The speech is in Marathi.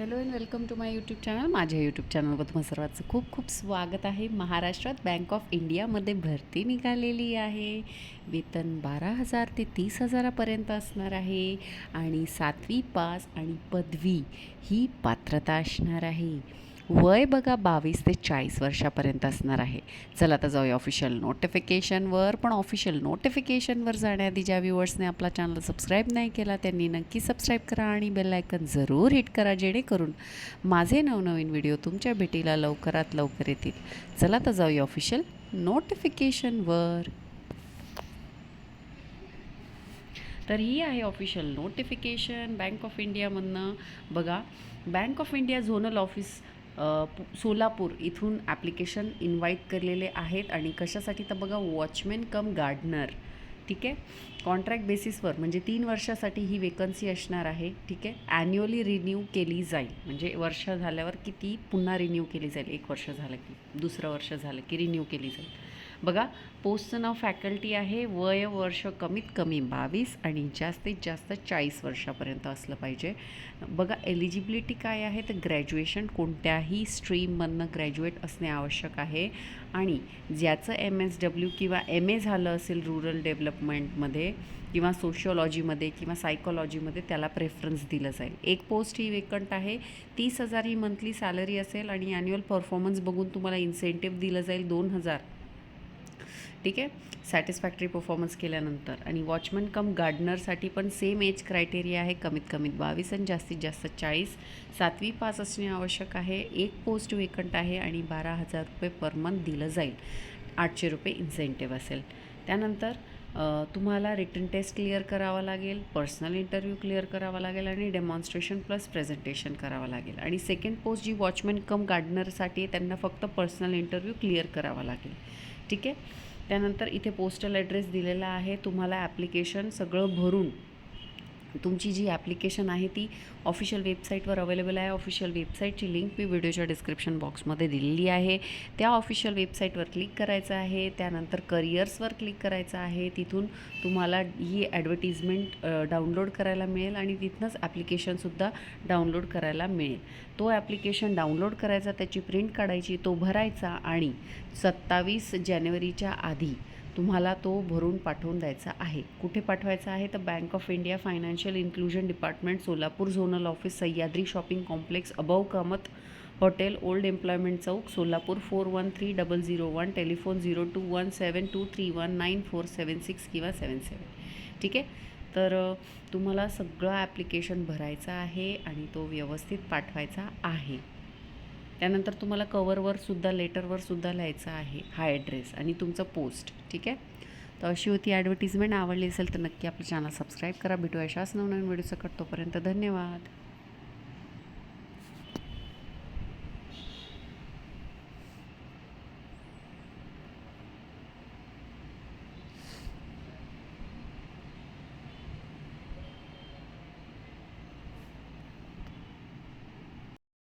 Hello and welcome to my YouTube channel माझ्या यूट्यूब चॅनलवर तुम्हा सर्वांचं खूप खूप स्वागत आहे. महाराष्ट्रात बँक ऑफ इंडियामध्ये भरती निघालेली आहे. वेतन बारा हजार ते तीस हजारापर्यंत असणार आहे. आणि सातवी पास आणि पदवी ही पात्रता असणार आहे. वय बघा बावीस ते चाळीस वर्षापर्यंत असणार आहे. चला आता जाऊया ऑफिशियल नोटिफिकेशनवर पण ऑफिशियल नोटिफिकेशनवर जाण्याआधी ज्या व्ह्युअर्सने आपला चॅनल सबस्क्राईब नाही केला त्यांनी नक्की सबस्क्राईब करा आणि बेलायकन जरूर हिट करा जेणेकरून माझे नवनवीन व्हिडिओ तुमच्या भेटीला लवकरात लवकर येतील. चला तर जाऊया ऑफिशियल नोटिफिकेशनवर तर ही आहे ऑफिशियल नोटिफिकेशन बँक ऑफ इंडियामधनं बघा. Bank of India zonal office Solapur इथून ॲप्लिकेशन इन्व्हाइट केलेले आहेत आणि कशासाठी तर बघा वॉचमॅन कम गार्डनर ठीक आहे? कॉन्ट्रॅक्ट बेसिसवर म्हणजे तीन वर्षासाठी ही वेकन्सी असणार आहे ठीक आहे? ॲन्युअली रिन्यू केली जाईल. म्हणजे वर्ष झाल्यावर की ती पुन्हा रिन्यू केली जाईल? एक वर्ष झालं की दुसरं वर्ष झालं की रिन्यू केली जाईल. बघा पोस्टचं नाव फॅकल्टी आहे वय वर्ष कमीत कमी बावीस आणि जास्तीत जास्त चाळीस वर्षापर्यंत असलं पाहिजे. बघा एलिजिबिलिटी काय आहे? तर ग्रॅज्युएशन कोणत्याही स्ट्रीममधनं ग्रॅज्युएट असणे आवश्यक आहे. आणि ज्याचं एम एस डब्ल्यू किंवा एम ए झालं असेल रुरल डेव्हलपमेंटमध्ये किंवा सोशिओलॉजीमध्ये किंवा सायकोलॉजीमध्ये त्याला प्रेफरन्स दिलं जाईल. एक पोस्ट ही वेकंट आहे तीस हजार ही मंथली सॅलरी असेल आणि ॲन्युअल परफॉर्मन्स बघून तुम्हाला इन्सेंटिव्ह दिलं जाईल दोन हजार. ठीक आहे? सॅटिस्फॅक्टरी परफॉर्मन्स केल्यानंतर. आणि वॉचमन कम गार्डनरसाठी पण सेम एज क्रायटेरिया आहे. कमीत कमीत बावीस आणि जास्तीत जास्त चाळीस. सातवी पास असणे आवश्यक आहे. एक पोस्ट वेकंट आहे आणि बारा हजार रुपये पर मंथ दिलं जाईल. आठशे रुपये इन्सेंटिव्ह असेल. त्यानंतर तुम्हाला रिटर्न टेस्ट क्लिअर करावा लागेल. पर्सनल इंटरव्ह्यू क्लिअर करावा लागेल आणि डेमॉन्स्ट्रेशन प्लस प्रेझेंटेशन करावं लागेल. आणि सेकंड पोस्ट जी वॉचमॅन कम गार्डनरसाठी आहे त्यांना फक्त पर्सनल इंटरव्ह्यू क्लिअर करावा लागेल. ठीक आहे? त्यानंतर इथे पोस्टल ॲड्रेस दिलेला आहे. तुम्हाला ॲप्लिकेशन सगळं भरून तुमची जी ॲप्लिकेशन आहे ती ऑफिशियल वेबसाईटवर अवेलेबल आहे. ऑफिशियल वेबसाईटची लिंक मी व्हिडिओच्या डिस्क्रिप्शन बॉक्समध्ये दिलेली आहे. त्या ऑफिशियल वेबसाईटवर क्लिक करायचं आहे. त्यानंतर करिअर्सवर क्लिक करायचं आहे. तिथून तुम्हाला ही ॲडव्हर्टिजमेंट डाउनलोड करायला मिळेल आणि तिथनंच ॲप्लिकेशनसुद्धा डाउनलोड करायला मिळेल. तो ॲप्लिकेशन डाउनलोड करायचा त्याची प्रिंट काढायची तो भरायचा आणि सत्तावीस जानेवारीच्या आधी तुम्हाला तो भरून पाठवून द्यायचा आहे. कुठे पाठवायचा आहे? तर bank of India financial inclusion department Solapur zonal office Sahyadri shopping complex above Kamat hotel old employment Chowk Solapur four one three double zero one telephone zero two one seven two three one nine four seven six किंवा सेवन सेवन ठीक आहे? तर तुम्हाला सगळं ॲप्लिकेशन भरायचं आहे आणि तो व्यवस्थित पाठवायचा आहे. त्यानंतर तुम्हाला कवरवर सुद्धा लेटरवर सुद्धा लिहायचं आहे हा ॲड्रेस आणि तुमचं पोस्ट ठीक आहे? तर अशी होती ॲडव्हर्टिजमेंट. आवडली असेल तर नक्की आपलं चॅनल सबस्क्राईब करा. भेटू अशाच नवनवीन व्हिडिओ सकट तोपर्यंत धन्यवाद.